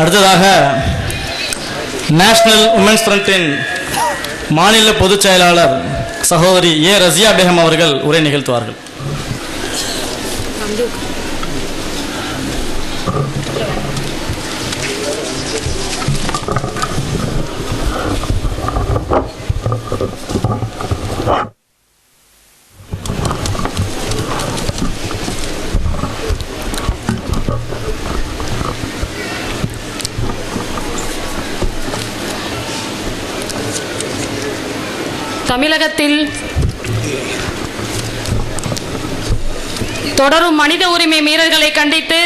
அடுத்ததாக national women's ஃப்ரண்டின் மாநில பொதுச் செயலாளர் சகோதரி ஏ. ரசியா பேகம் அவர்கள் உரை நிகழ்த்துவார்கள். தமிழகத்தில் தொடரும் மனித உரிமை மீறல்களை கண்டித்து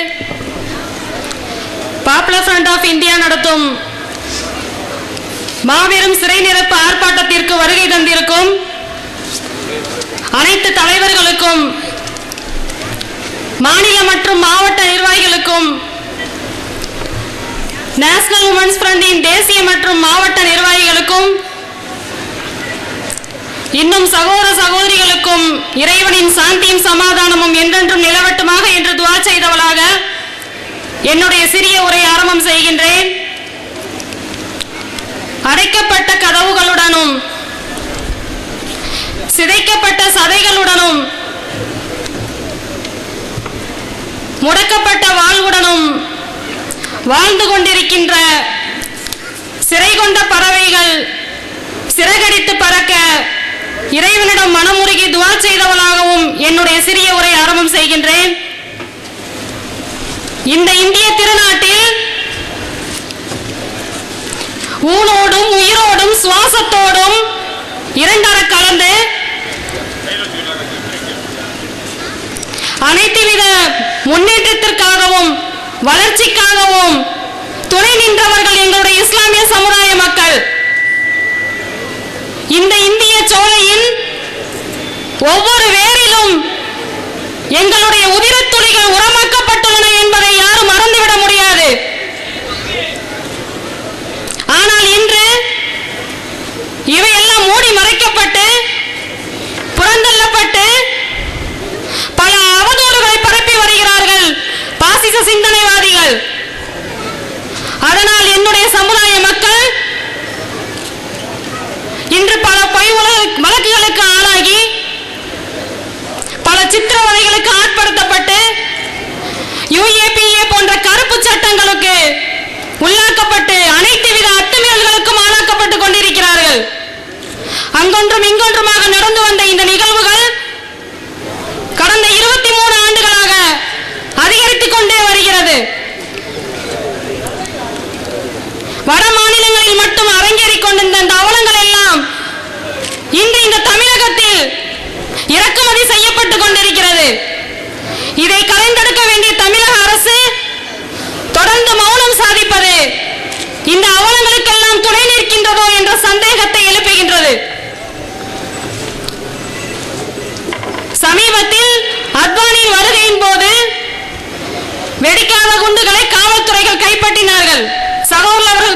பாப்புலர் ஃப்ரண்ட் ஆஃப் இந்தியா நடத்தும் மாபெரும் சிறை நிரப்பு ஆர்ப்பாட்டத்திற்கு வருகை தந்திருக்கும் அனைத்து தலைவர்களுக்கும் மாநில மற்றும் மாவட்ட நிர்வாகிகளுக்கும் நேஷனல் உமன்ஸ் ஃப்ரண்டின் தேசிய மற்றும் மாவட்ட நிர்வாகிகளுக்கும் சகோதர சகோதரிகளுக்கும் இறைவனின் சாந்தியும் சமாதானமும் என்றென்றும் நிலவட்டுமாக என்று துவா செய்தவளாக என்னுடைய சிறிய உரை ஆரம்பம் செய்கின்றேன். அடைக்கப்பட்ட கதவுகளுடனும் சிதைக்கப்பட்ட சதைகளுடனும் முடக்கப்பட்ட வாழ்வுடனும் வாழ்ந்து கொண்டிருக்கின்ற சிறை கொண்ட பறவைகள் சிறகடித்து பறக்க இறைவனிடம் மனமுருகி துவா செய்தவளாகவும் என்னுடைய சிறிய உரை ஆரம்பம் செய்கின்றேன். இந்த இந்திய திருநாட்டில் ஊனோடும் உயிரோடும் சுவாசத்தோடும் இரண்டர கலந்து அனைத்து வித முன்னேற்றத்திற்காகவும் வளர்ச்சிக்காகவும் துணை நின்றவர்கள் எங்களுடைய இஸ்லாமிய சமுதாய மக்கள். இந்த இந்திய சோலையின் ஒவ்வொரு வேரிலும்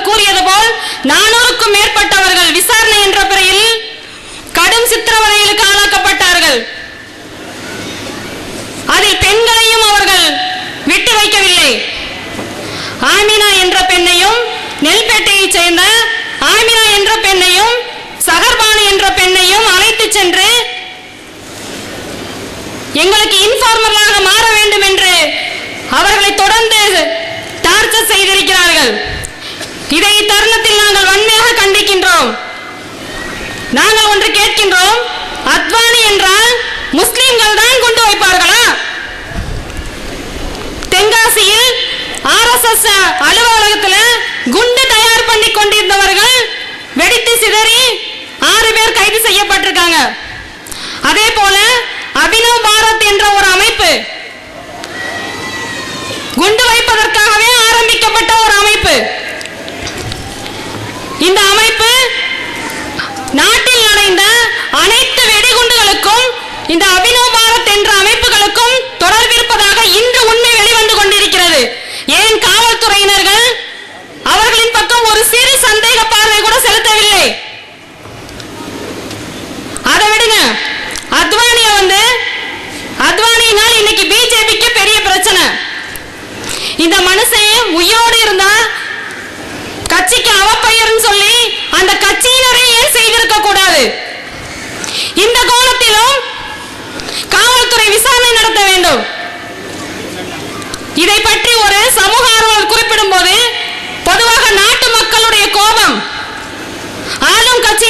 கூறியது போல் நானூறுக்கும் மேற்பட்டவர்கள் விசாரணை என்ற பெயரில் கடும் சித்திரவதைகளுக்கு ஆளாக்கப்பட்டார்கள் அதில் பெண்களையும் அவர்கள் விட்டு வைக்கவில்லை ஆமினா என்ற பெண்ணையும் நெல்பேட்டையைச் சேர்ந்த ஆமினா என்ற பெண்ணையும் சகர்பானு என்ற பெண்ணையும் அழைத்துச் சென்று எங்களுக்கு இன்ஃபார்மராக மாற வேண்டும் என்று அவர்களை தொடர்ந்து டார்ச்சர் செய்திருக்கிறார்கள் இதை தருணத்தில் நாங்கள் வன்மையாக கண்டிக்கின்றோம் நாங்கள் ஒன்று கேட்கின்றோம் அத்வானி என்றால் முஸ்லிம்கள் தான் கொண்டு வைப்பார்களா? தென்காசியில் ஆர்எஸ்எஸ் அலுவலகத்தில் குண்டு தயார் பண்ணி கொண்டிருந்தவர்கள் வெடித்து சிதறி ஆறு பேர் கைது செய்யப்பட்டிருக்காங்க அதே போல அபினவ் பாரத் என்ற ஒரு அமைப்பு குண்டு வைப்பதற்காகவே ஆரம்பிக்கப்பட்ட ஒரு அமைப்பு இந்த அமைப்பு நாட்டில் நடைந்த அனைத்து வெடிகுண்டுகளுக்கும் இந்த அபினவ் பாரத் என்ற அமைப்புகளுக்கும் தொடர்பிருப்பதாக இன்று உண்மை வெளிவந்து கொண்டிருக்கிறது. ஏன் காவல்துறையினர்கள் அவர்களின் பக்கம் ஒரு சிறு சந்தேக பார்வை கூட செலுத்தவில்லை? அதை விடுங்க. அத்வானிய வந்து அத்வானியினால் இன்னைக்கு பிஜேபிக்கு பெரிய பிரச்சனை. இந்த மனுஷன் உயிரோடு இருந்தா அவப்பெயர்னு சொல்லி அந்த கட்சியினரை ஏன் செய்திருக்க கூடாது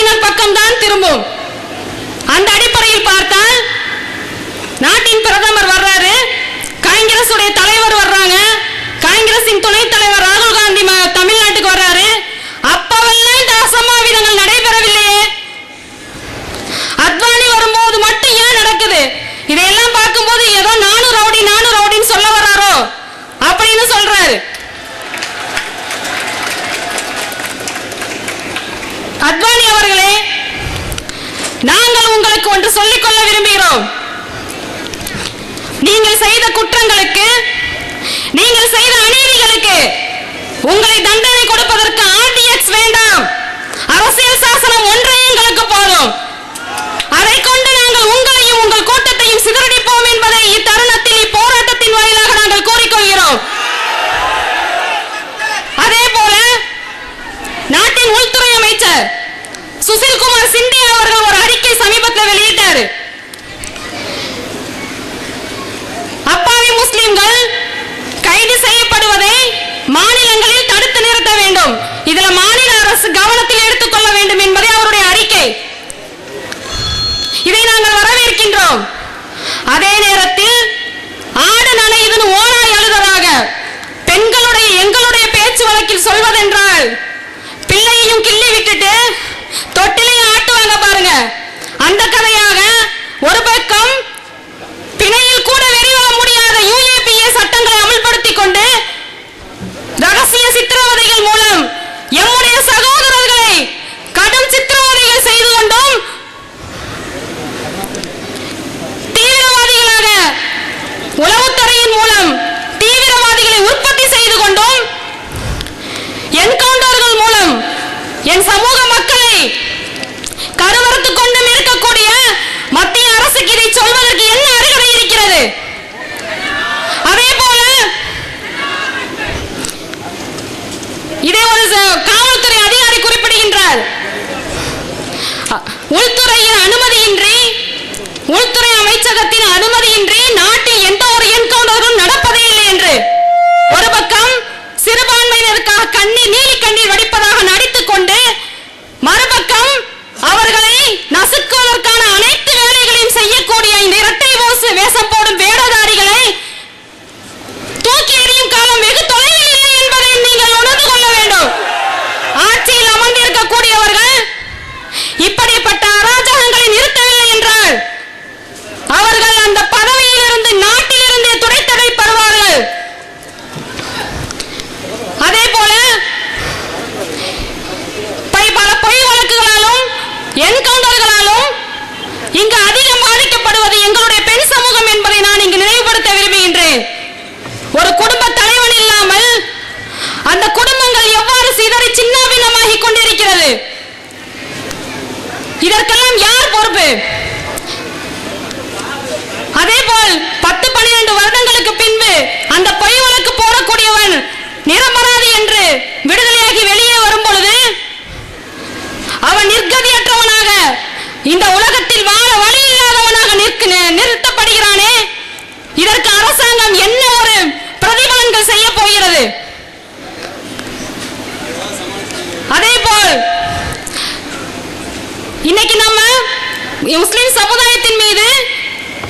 ஆளும் பக்கம்தான் திரும்பும். அந்த அடிப்படையில் பார்த்தால் நாட்டின் பிரதமர் வர்றாரு. காங்கிரஸ் உடைய தலைவர் வர்றாங்க காங்கிரசின் துணைத் தலைவர் ராகுல் காந்தி ம- தமிழ்நாட்டுக்கு வர்றாரு அப்பவெல்லாம் இந்த அசம்பாவிதங்கள் நடைபெறவில்லையே அத்வானி வரும்போது மட்டும் ஏன் நடக்குது இதையெல்லாம் பார்க்கும்போது ஏதோ நானும் ரவுடி நானும் ரவுடின்னு சொல்ல வர்றாரோ அப்படின்னு சொல்றாரு அத்வானி அவர்களே நாங்கள் உங்களுக்கு ஒன்று சொல்லிக் கொள்ள விரும்புகிறோம். நீங்கள் செய்த குற்றங்களுக்கு நீங்கள் செய்த அநீதிகளுக்கு உங்களை தண்டனை கொடுப்பதற்கு ஆர்டிஎக்ஸ் வேண்டாம். அரசியல் சாசனம் ஒன்றே எங்களுக்கு போதும். அதை கொண்டு நாங்கள் உங்களையும் உங்கள் கூட்டத்தையும் சிதறடிப்போம் என்பதை இத்தருணம் இதுல மாநில அரசு கவனத்தை என் சமூக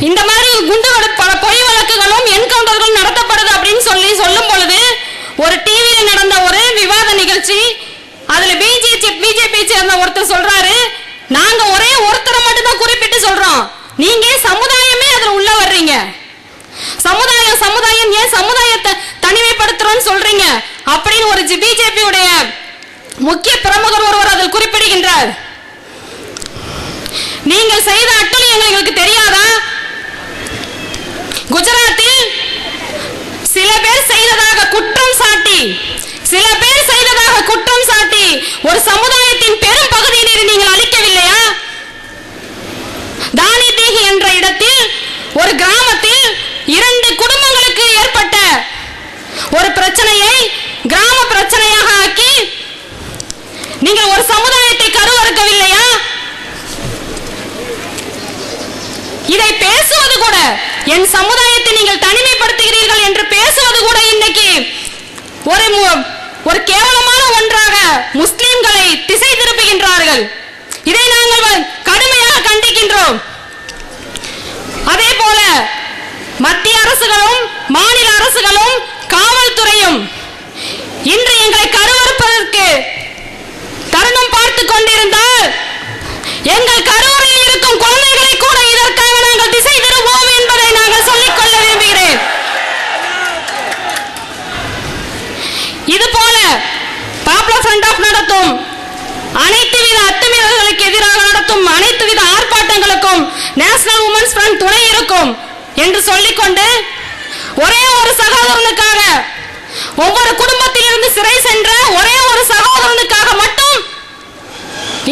இந்த மாதிரி குண்டு வழக்கு- பல பொய் வழக்குகளும் என்கவுண்டர்களும் நடத்தப்படுது அப்படின்னு சொல்லி சொல்லும் பொழுது ஒரு டிவியில் நடந்த ஒரு விவாத நிகழ்ச்சி அதுல பிஜேபி பிஜேபி சேர்ந்த ஒருத்தர் சொல்றாரு நாங்க ஒரே ஒருத்தரை மட்டும் தான் குறிப்பிட்டு சொல்றோம். நீங்க சமுதாயமே அதுல உள்ள வர்றீங்க? சமுதாயம் சமுதாயம் ஏன் சமுதாயத்தை தனிமைப்படுத்துறோம்னு சொல்றீங்க? அப்படின்னு ஒரு பிஜேபியுடைய முக்கிய பிரமுகர் ஒருவர் அதில் குறிப்பிடுகின்றார். நீங்கள் செய்த அட்டூழியங்கள் எங்களுக்கு தெரியாதா? குஜராத்தில் சில பேர் செய்ததாக குற்றம் சாட்டி சில பேர் செய்ததாக குற்றம் சாட்டி ஒரு சமுதாயத்தின் பெரும் பகுதியினரை நீங்கள் அழிக்கவில்லையா? தானி தீகி என்ற இடத்தில் ஒரு கிராமத்தில் இரண்டு குடும்பங்களுக்கு ஏற்பட்ட ஒரு பிரச்சனையை கிராம பிரச்சனையாக ஆக்கி ஒரு சமுதாயத்தை கருவறுக்கவில்லையா? இதை பேசுவது கூட என் சமுதாயத்தை நீங்கள் தனிமைப்படுத்துகிறீர்கள் என்று பேசுவது கூட இன்னைக்கு ஒரு ஒரு கேவலமான ஒன்றாக முஸ்லிம்களை திசை திருப்புகின்றார்கள். இதை நாங்கள் கடுமையாக கண்டிக்கின்றோம். அதே போல மத்திய அரசுகளும் மாநில அரசுகளும் காவல்துறையும் இன்று எங்களை கருவறுப்பதற்கு தருணம் பார்த்து கொண்டிருந்தால் எங்கள் கரு இருக்கும் குழந்தைகளை கூட இதற்காக நாங்கள் திசை திருவோம் என்பதை நாங்கள் சொல்லிக் கொள்ள விரும்புகிறேன் இது போல பாப்புலர் ஃப்ரண்ட் ஆஃப் நடத்தும் அனைத்து வித அத்துமீறல்களுக்கு எதிராக நடத்தும் அனைத்து வித ஆர்ப்பாட்டங்களுக்கும் நேஷனல் உமன்ஸ் ஃப்ரண்ட் துணை இருக்கும் என்று சொல்லிக்கொண்டு ஒரே ஒரு சகோதரனுக்காக ஒவ்வொரு குடும்பத்திலிருந்து சிறை சென்ற ஒரே ஒரு சகோதரனுக்காக மட்டும்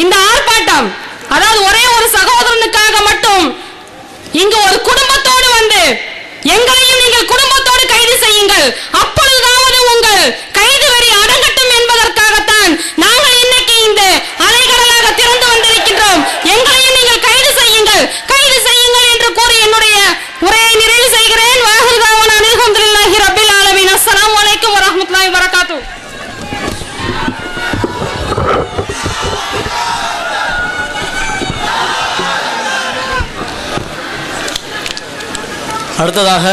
இந்த ஆர்ப்பாட்டம் அதாவது ஒரே ஒரு சகோதரனுக்காக மட்டும் இங்கு ஒரு குடும்பத்தோடு வந்து எங்களையும் நீங்கள் குடும்பத்தோடு கைது செய்யுங்கள். அப்பொழுதாவது உங்கள் கைது வரி அடங்கட்டும் என்பதற்காகத்தான் நாங்கள் இன்னைக்கு இந்த அலைகடலாக திறந்து வந்திருக்கின்றோம் எங்களையும் நீங்கள் கைது செய்யுங்கள் கைது செய்யுங்கள் என்று கூறி என்னுடைய உரையை நிறைவு செய்கிறேன் வாஹிதாவன் அனில்ஹம்துலில்லாஹி ரப்பில் ஆலமீன் அஸ்ஸலாமு அலைக்கும் வரஹ்மத்துல்லாஹி வரகாத்துஹு அடுத்ததாக